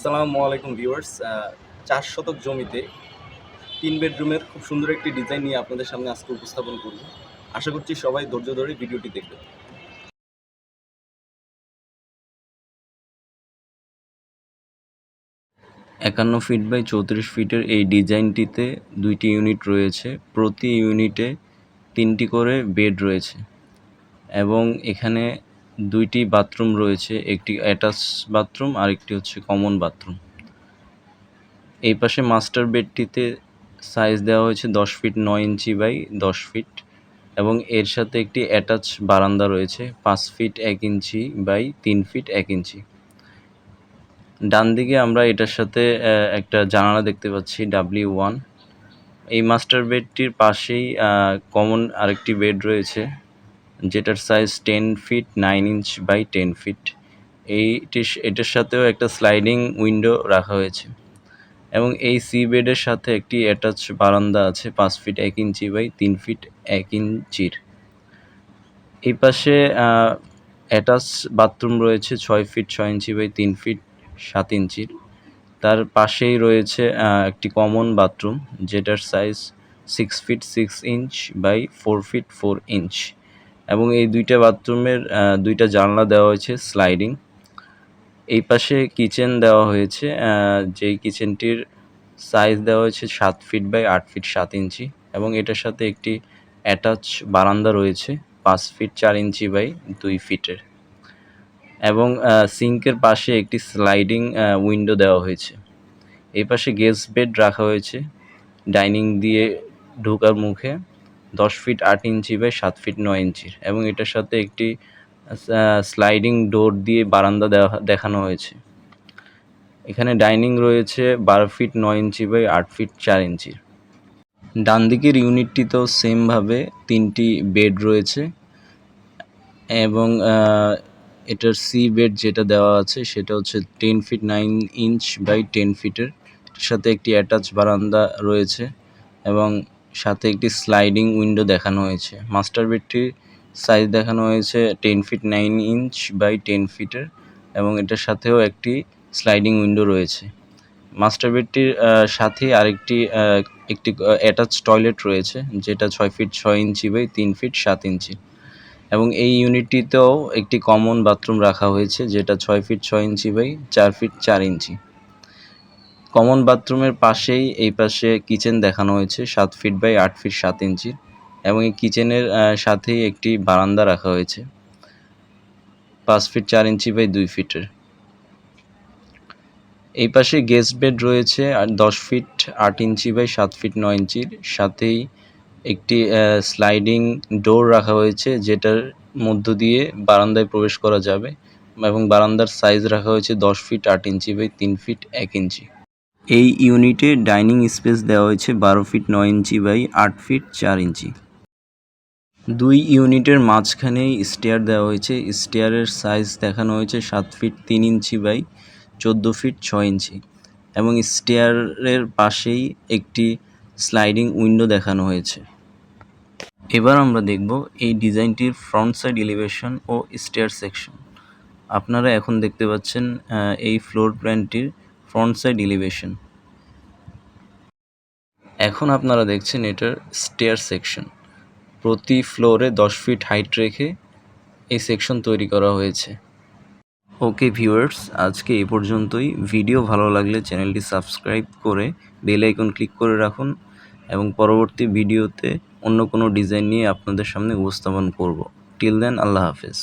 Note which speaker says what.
Speaker 1: আসসালামু আলাইকুম ভিউয়ার্স চার শতক জমিতে তিন বেডরুমের খুব সুন্দর একটি ডিজাইন নিয়ে আপনাদের সামনে আজকে উপস্থাপন করব। আশা করছি সবাই ধৈর্য ধরে ভিডিওটি দেখবে একান্ন ফিট বাই চৌত্রিশ ফিটের এই ডিজাইনটিতে দুইটি ইউনিট রয়েছে। প্রতি ইউনিটে তিনটি করে বেড রয়েছে এবং এখানে দুইটি বাথরুম রয়েছে, একটি অ্যাটাচ বাথরুম আর একটি হচ্ছে কমন বাথরুম। এই পাশে মাস্টার বেডটিতে সাইজ দেওয়া হয়েছে দশ ফিট নয় ইঞ্চি বাই দশ ফিট এবং এর সাথে একটি অ্যাটাচ বারান্দা রয়েছে পাঁচ ফিট এক ইঞ্চি বাই তিন ফিট এক ইঞ্চি। ডান দিকে আমরা এটার সাথে একটা জানালা দেখতে পাচ্ছি ডাব্লিউ ওয়ান এই মাস্টার বেডটির পাশেই কমন আরেকটি বেড রয়েছে। যেটার size ten feet nine inch by ten feet eighty এটার সাথেও একটা স্লাইডিং উইন্ডো রাখা হয়েছে। এবং এই সি বেডের সাথে একটি অ্যাটাচ বারান্দা আছে, পাঁচ ফিট এক ইঞ্চি বাই তিন ফিট এক ইঞ্চির এই পাশে অ্যাটাচ বাথরুম রয়েছে, ছয় ফিট ছয় ইঞ্চি বাই তিন ফিট সাত ইঞ্চির তার পাশেই রয়েছে একটি কমন বাথরুম যেটার size six feet six inch by four feet four inch এবং এই দুইটা বাথরুমের দুইটা জানলা দেওয়া হয়েছে স্লাইডিং এই পাশে কিচেন দেওয়া হয়েছে যেই কিচেনটির সাইজ দেওয়া হয়েছে সাত ফিট বাই আট ফিট সাত ইঞ্চি এবং এটার সাথে একটি অ্যাটাচ বারান্দা রয়েছে পাঁচ ফিট চার ইঞ্চি বাই দুই ফিটের এবং সিঙ্কের পাশে একটি স্লাইডিং উইন্ডো দেওয়া হয়েছে। এই পাশে গেস্ট বেড রাখা হয়েছে ডাইনিং দিয়ে ঢোকার মুখে। দশ ফিট আট ইঞ্চি বাই সাত ফিট নয় ইঞ্চির এবং এটার সাথে একটি স্লাইডিং ডোর দিয়ে বারান্দা দেখানো হয়েছে। এখানে ডাইনিং রয়েছে বারো ফিট নয় ইঞ্চি বাই আট ফিট চার ইঞ্চির ডান দিকের ইউনিটটিতেও সেমভাবে তিনটি বেড রয়েছে। এবং এটার সি বেড যেটা দেওয়া আছে সেটা হচ্ছে ten feet nine inch by ten ফিটের সাথে একটি অ্যাটাচ বারান্দা রয়েছে। এবং সাথে একটি স্লাইডিং উইন্ডো দেখানো হয়েছে। মাস্টার বেডটির সাইজ দেখানো হয়েছে ten feet nine inch by ten ফিটের এবং এটার সাথেও একটি স্লাইডিং উইন্ডো রয়েছে। মাস্টার বেডটির সাথেই আরেকটি একটি অ্যাটাচ টয়লেট রয়েছে যেটা ছয় ফিট ছয় ইঞ্চি বাই তিন ফিট সাত ইঞ্চি এবং এই ইউনিটটিতেও একটি কমন বাথরুম রাখা হয়েছে যেটা ছয় ফিট ছয় ইঞ্চি বাই চার ফিট চার ইঞ্চি কমন বাথরুমের পাশেই, এই পাশে কিচেন দেখানো হয়েছে, সাত ফিট বাই আট ফিট সাত ইঞ্চি, এবং এই কিচেনের সাথেই একটি বারান্দা রাখা হয়েছে, পাঁচ ফিট চার ইঞ্চি বাই দুই ফিটের। এই পাশে গেস্ট বেড রয়েছে, আর দশ ফিট আট ইঞ্চি বাই সাত ফিট নয় ইঞ্চির, সাথেই একটি স্লাইডিং ডোর রাখা হয়েছে, যেটার মধ্য দিয়ে বারান্দায় প্রবেশ করা যাবে, এবং বারান্দার সাইজ রাখা হয়েছে দশ ফিট আট ইঞ্চি বাই তিন ফিট এক ইঞ্চি। এই ইউনিটে ডাইনিং স্পেস দেওয়া হয়েছে বারো ফিট নয় ইঞ্চি বাই আট ফিট চার ইঞ্চি। দুই ইউনিটের মাঝখানেই স্টেয়ার দেওয়া হয়েছে। স্টেয়ারের সাইজ দেখানো হয়েছে সাত ফিট তিন ইঞ্চি বাই চোদ্দ ফিট ছয় ইঞ্চি এবং স্টেয়ারের পাশেই একটি স্লাইডিং উইন্ডো দেখানো হয়েছে। এবার আমরা দেখব এই ডিজাইনটির ফ্রন্ট সাইড এলিভেশন ও স্টেয়ার সেকশন। আপনারা এখন দেখতে পাচ্ছেন এই ফ্লোর প্ল্যানটির ফ্রন্ট সাইড এলিভেশন। এখন আপনারা দেখছেন এটার স্টেয়ার সেকশন প্রতি ফ্লোরে দশ ফিট হাইট রেখে এই সেকশন তৈরি করা হয়েছে। ওকে ভিউয়ার্স আজকে এই পর্যন্তই। ভিডিও ভালো লাগলে চ্যানেলটি সাবস্ক্রাইব করে বেল আইকন ক্লিক করে রাখুন এবং পরবর্তী ভিডিওতে অন্য কোনো ডিজাইন নিয়ে আপনাদের সামনে উপস্থাপন করব। টিল দেন আল্লাহ হাফেজ।